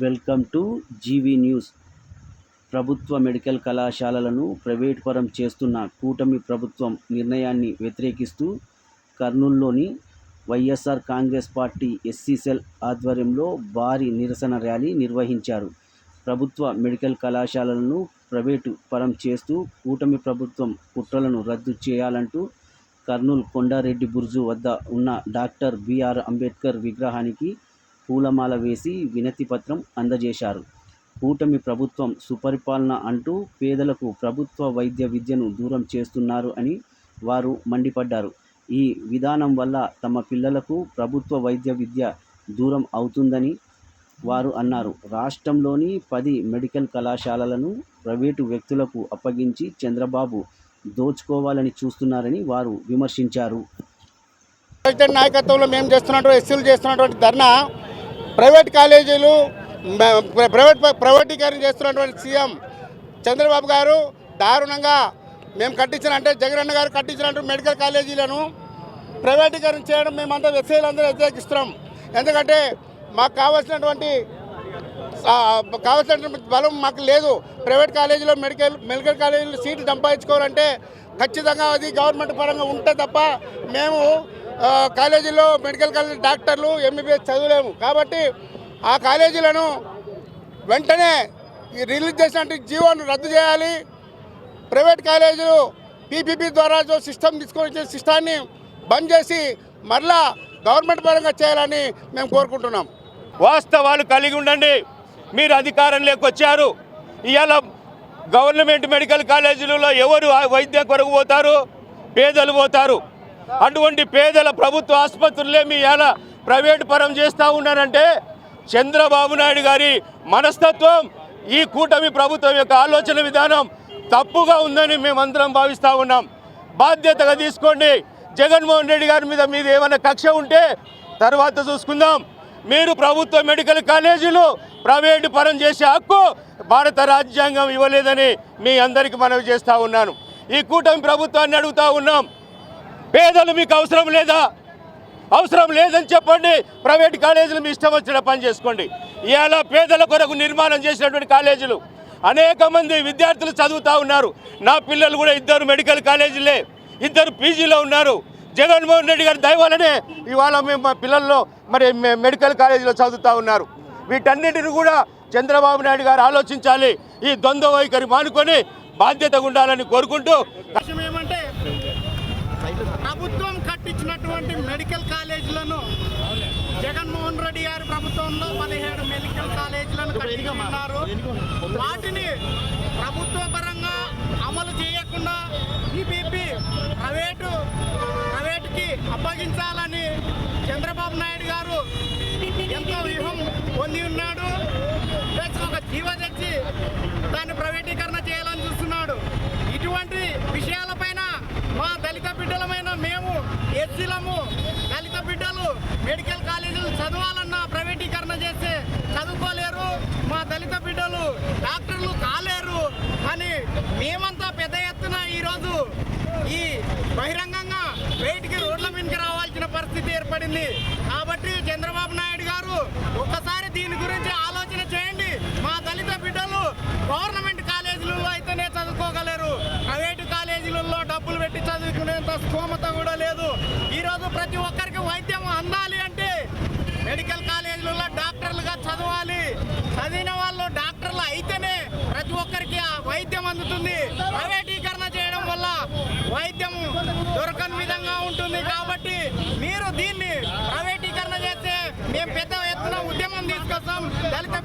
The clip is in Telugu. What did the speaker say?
Welcome to GV news. ప్రభుత్వ మెడికల్ కళాశాలలను ప్రైవేట్ పరం చేస్తున్న కూటమి ప్రభుత్వం నిర్ణయాన్ని వ్యతిరేకిస్తూ కర్నూలులోని YSR Congress party SC cell ఆధ్వర్యంలో భారీ నిరసన ర్యాలీ నిర్వహించారు. ప్రభుత్వ మెడికల్ కళాశాలలను ప్రైవేటు పరం చేస్తూ కూటమి ప్రభుత్వం కుట్రలను రద్దు చేయాలంటూ కర్నూలు కొండారెడ్డి బుర్జు వద్ద ఉన్న డాక్టర్ బిఆర్ అంబేద్కర్ విగ్రహానికి పూలమాల వేసి వినతి పత్రం అందజేశారు. కూటమి ప్రభుత్వం సుపరిపాలన అంటూ పేదలకు ప్రభుత్వ వైద్య విద్యను దూరం చేస్తున్నారు అని వారు మండిపడ్డారు. ఈ విధానం వల్ల తమ పిల్లలకు ప్రభుత్వ వైద్య విద్య దూరం అవుతుందని వారు అన్నారు. రాష్ట్రంలోని పది మెడికల్ కళాశాలలను ప్రైవేటు వ్యక్తులకు అప్పగించి చంద్రబాబు దోచుకోవాలని చూస్తున్నారని వారు విమర్శించారు. నాయకత్వంలో మేము చేస్తున్నటువంటి ఎస్సీలు చేస్తున్నటువంటి ధర్నా ప్రైవేట్ కాలేజీలు ప్రైవేట్ ప్రైవేటీకరణ చేస్తున్నటువంటి సీఎం చంద్రబాబు గారు దారుణంగా మేము కట్టించిన అంటే జగనన్న గారు కట్టించినటువంటి మెడికల్ కాలేజీలను ప్రైవేటీకరణ చేయడం మేమంతా ఎస్సీలు అందరూ వ్యతిరేకిస్తున్నాం. ఎందుకంటే మాకు కావాల్సినటువంటి కావాల్సినటువంటి బలం మాకు లేదు. ప్రైవేట్ కాలేజీలో మెడికల్ మెడికల్ కాలేజీలో సీట్లు సంపాదించుకోవాలంటే ఖచ్చితంగా అది గవర్నమెంట్ పరంగా ఉంటే తప్ప మేము కాలేజీలో మెడికల్ కాలేజీ డాక్టర్లు ఎంబీబీఎస్ చదవలేము. కాబట్టి ఆ కాలేజీలను వెంటనే ఈ రిలీజ్ చేసినట్టు జీవోను రద్దు చేయాలి. ప్రైవేట్ కాలేజీలు పీపీపీ ద్వారా జో సిస్టమ్ తీసుకొని వచ్చే సిస్టాన్ని బంద్ చేసి మరలా గవర్నమెంట్ పరంగా చేయాలని మేము కోరుకుంటున్నాం. వాస్తవాలు కలిగి ఉండండి. మీరు అధికారంలోకి వచ్చారు. ఇవాళ గవర్నమెంట్ మెడికల్ కాలేజీలలో ఎవరు వైద్య వైద్యం కొరకు పోతారు? పేదలు పోతారు. అటువంటి పేదల ప్రభుత్వ ఆసుపత్రులే మీ ఎలా ప్రైవేట్ పరం చేస్తూ ఉన్నారంటే చంద్రబాబు నాయుడు గారి మనస్తత్వం ఈ కూటమి ప్రభుత్వం యొక్క ఆలోచన విధానం తప్పుగా ఉందని మేమందరం భావిస్తూ ఉన్నాం. బాధ్యతగా తీసుకోండి. జగన్మోహన్ రెడ్డి గారి మీద మీద ఏమైనా కక్ష ఉంటే తర్వాత చూసుకుందాం. మీరు ప్రభుత్వ మెడికల్ కాలేజీలు ప్రైవేటు పరం చేసే హక్కు భారత రాజ్యాంగం ఇవ్వలేదని మీ అందరికీ మనవి చేస్తూ ఉన్నాను. ఈ కూటమి ప్రభుత్వాన్ని అడుగుతూ ఉన్నాం. పేదలు మీకు అవసరం లేదా? అవసరం లేదని చెప్పండి. ప్రైవేట్ కాలేజీలు మీ ఇష్టం వచ్చిన పని చేసుకోండి. ఇవాళ పేదల కొరకు నిర్మాణం చేసినటువంటి కాలేజీలు అనేక మంది విద్యార్థులు చదువుతూ ఉన్నారు. నా పిల్లలు కూడా ఇద్దరు మెడికల్ కాలేజీలే. ఇద్దరు పీజీలో ఉన్నారు. జగన్మోహన్ రెడ్డి గారి దయవాలనే ఇవాళ మేము మా పిల్లల్లో మరి మెడికల్ కాలేజీలో చదువుతూ ఉన్నారు. వీటన్నిటిని కూడా చంద్రబాబు నాయుడు గారు ఆలోచించాలి. ఈ ద్వంద్వ వైఖరి మానుకొని బాధ్యతగా ఉండాలని కోరుకుంటూ కట్టించినటువంటి మెడికల్ కాలేజీలను జగన్మోహన్ రెడ్డి గారి ప్రభుత్వంలో పదిహేడు మెడికల్ కాలేజీలను కట్టించుకున్నారు. వాటిని ప్రభుత్వ పరంగా అమలు చేయకుండా ఈపీపీ ప్రైవేటు ప్రైవేటుకి అప్పగించాలని చంద్రబాబు నాయుడు గారు ఎంతో వ్యూహం పొంది ఉన్నాడు. ఒక జీవ తెచ్చి దాన్ని ప్రైవేటీకరణ చేయాలని చూస్తున్నారు ఇటువంటి విషయాలపైన మా దళిత బిడ్డలమైన మేము ఎస్సీలము దళిత బిడ్డలు మెడికల్ కాలేజీలు చదవాలన్నా ప్రైవేటీకరణ చేస్తే చదువుకోలేరు మా దళిత బిడ్డలు డాక్టర్లు కాలేరు అని మేమంతా పెద్ద ఎత్తున ఈరోజు ఈ బహిరంగంగా బయటికి రోడ్ల మీదకి రావాల్సిన పరిస్థితి ఏర్పడింది. కాబట్టి చంద్రబాబు నాయుడు గారు ఒక్కసారి దీని గురించి ఆలోచన చేయండి. మా దళిత బిడ్డలు గవర్నమెంట్ కాలేజీలలో అయితేనే చదువుకోగలరు. ప్రైవేటు కాలేజీలలో డబ్బులు పెట్టి చదువుకునేంత స్తోమత కూడా లేదు. ఈరోజు ప్రతి ఒక్కరికి వైద్యం అందాలి అంటే మెడికల్ కాలేజీలలో డాక్టర్లుగా చదవాలి. చదివిన వాళ్ళు డాక్టర్లు అయితేనే ప్రతి ఒక్కరికి ఆ వైద్యం అందుతుంది. ప్రైవేటీకరణ చేయడం వల్ల వైద్యం ఉంటుంది కాబట్టి మీరు దీన్ని ప్రైవేటీకరణ చేస్తే మేము పెద్ద ఎత్తున ఉద్యమం తీసుకొస్తాం. దళిత